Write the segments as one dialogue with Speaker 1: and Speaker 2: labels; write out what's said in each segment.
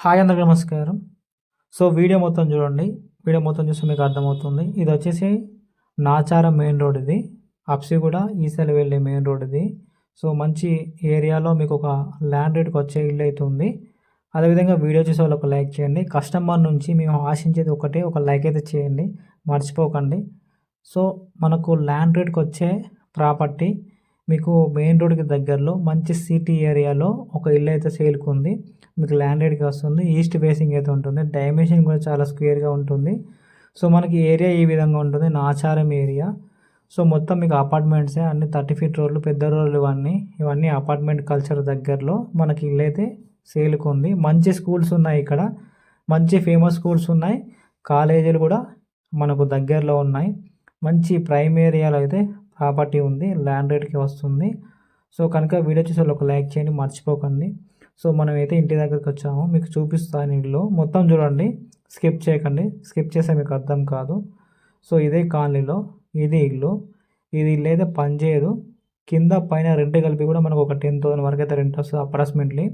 Speaker 1: Hi అందరికీ నమస్కారం. So video మొత్తం చూడండి. వీడియో మొత్తం చూస్తే మీకు అర్థమవుతుంది. ఇది వచ్చేసి నాచారం మెయిన్ రోడ్ ఇది. అప్సి కూడా ఈసెల్ వెళ్ళే మెయిన్ రోడ్ ఇది. సో మంచి ఏరియాలో మీకు ఒక ల్యాండ్ రేట్కి వచ్చే ఇల్లు అయితే ఉంది. అదేవిధంగా వీడియో చూసే వాళ్ళు ఒక లైక్ చేయండి. కస్టమర్ నుంచి మేము ఆశించేది ఒకటే ఒక లైక్ అయితే చేయండి. మర్చిపోకండి. సో మనకు ల్యాండ్ రేట్కి వచ్చే ప్రాపర్టీ మీకు మెయిన్ రోడ్కి దగ్గరలో మంచి సిటీ ఏరియాలో ఒక ఇల్లు అయితే సేల్కి ఉంది మీకు ల్యాండ్ రేట్కి వస్తుంది. ఈస్ట్ ఫేసింగ్ అయితే ఉంటుంది. డైమెన్షన్ కూడా చాలా స్క్వేర్గా ఉంటుంది. సో మనకి ఏరియా ఈ విధంగా ఉంటుంది. నాచారం ఏరియా. సో మొత్తం మీకు అపార్ట్మెంట్సే. అన్ని థర్టీ ఫీట్ రోడ్లు పెద్ద రోడ్లు ఇవన్నీ. ఇవన్నీ అపార్ట్మెంట్ కల్చర్ దగ్గరలో మనకి ఇల్లు అయితే సేల్కి ఉంది మంచి స్కూల్స్ ఉన్నాయి ఇక్కడ. మంచి ఫేమస్ స్కూల్స్ ఉన్నాయి. కాలేజీలు కూడా మనకు దగ్గరలో ఉన్నాయి. మంచి ప్రైమ్ ఏరియాలో అయితే ప్రాపర్టీ ఉంది ల్యాండ్ రేట్కి వస్తుంది. సో కనుక వీడియో చూసి ఒక లైక్ చేయండి మర్చిపోకండి. సో మనం అయితే ఇంటి దగ్గరికి వచ్చాము మీకు చూపిస్తాను ఇల్లు మొత్తం చూడండి స్కిప్ చేయకండి. స్కిప్ చేస్తే మీకు అర్థం కాదు. సో ఇదే కాలనీలో ఇది ఇల్లు. ఇది ఇల్లు అయితే పనిచేయదు కింద పైన రెంట్ కలిపి కూడా మనకు ఒక టెన్ థౌసండ్ వరకు అయితే రెంట్ వస్తుంది అప్రాక్సిమేట్లీ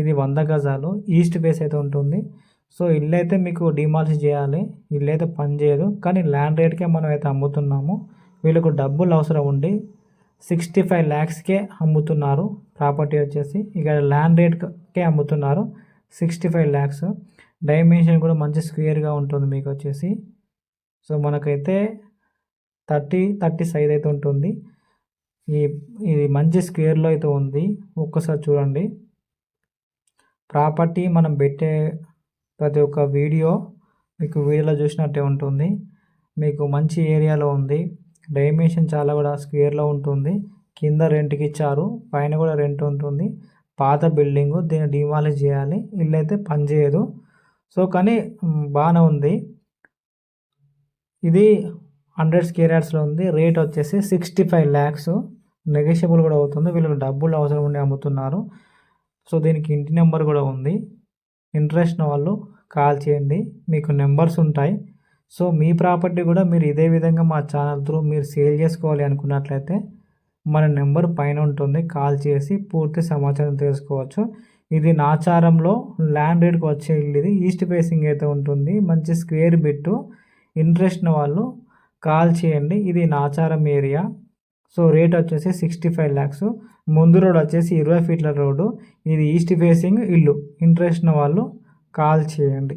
Speaker 1: ఇది వంద గజాలు. ఈస్ట్ ఫేస్ అయితే ఉంటుంది. సో ఇల్లు అయితే మీకు డిమాలిష్ చేయాలి. ఇల్లు అయితే పనిచేయదు కానీ ల్యాండ్ రేట్కే మనం అయితే అమ్ముతున్నాము. వీళ్ళకు డబ్బులు అవసరం ఉండి సిక్స్టీ ఫైవ్ ల్యాక్స్కే అమ్ముతున్నారు. ప్రాపర్టీ వచ్చేసి ఇక ల్యాండ్ రేట్కే అమ్ముతున్నారు. Sixty five lakhs. డైమెన్షన్ కూడా మంచి స్క్వేర్గా ఉంటుంది మీకు వచ్చేసి. సో మనకైతే థర్టీ థర్టీ సైజ్ అయితే ఉంటుంది. ఈ ఇది మంచి స్క్వేర్లో అయితే ఉంది. ఒక్కసారి చూడండి. ప్రాపర్టీ మనం పెట్టే ప్రతి ఒక్క వీడియో మీకు వీడియోలో చూసినట్టే ఉంటుంది. మీకు మంచి ఏరియాలో ఉంది. డైమెన్షన్ చాలా కూడా స్క్వేర్లో ఉంటుంది. కింద రెంట్కి ఇచ్చారు. పైన కూడా రెంట్ ఉంటుంది. పాత బిల్డింగు దీన్ని డిమాలిష్ చేయాలి. ఇల్లు అయితే పనిచేయదు. సో కానీ బాగానే ఉంది. ఇది హండ్రెడ్ స్క్వేర్ యార్డ్స్లో ఉంది. రేట్ వచ్చేసి సిక్స్టీ ఫైవ్ ల్యాక్స్ నెగోషియబుల్ కూడా అవుతుంది. వీళ్ళకి డబ్బులు అవసరం ఉండి అమ్ముతున్నారు. సో దీనికి ఇంటి నెంబర్ కూడా ఉంది. ఇంట్రెస్ట్ వాళ్ళు కాల్ చేయండి. మీకు నెంబర్స్ ఉంటాయి. సో మీ ప్రాపర్టీ కూడా మీరు ఇదే విధంగా మా ఛానల్ త్రూ మీరు సేల్ చేసుకోవాలి అనుకున్నట్లయితే మన నెంబర్ పైన ఉంటుంది. కాల్ చేసి పూర్తి సమాచారం తెలుసుకోవచ్చు. ఇది నాచారంలో ల్యాండ్ రేట్కి వచ్చే ఇల్లు ఇది ఈస్ట్ ఫేసింగ్ అయితే ఉంటుంది. మంచి స్క్వేర్ బిట్టు ఇంట్రెస్ట్ వాళ్ళు కాల్ చేయండి. ఇది నాచారం ఏరియా. సో రేట్ వచ్చేసి సిక్స్టీ ఫైవ్ ల్యాక్స్. ముందు రోడ్ వచ్చేసి ఇరవై ఫీట్ల రోడ్డు. ఇది ఈస్ట్ ఫేసింగ్ ఇల్లు. ఇంట్రెస్ట్ వాళ్ళు కాల్ చేయండి.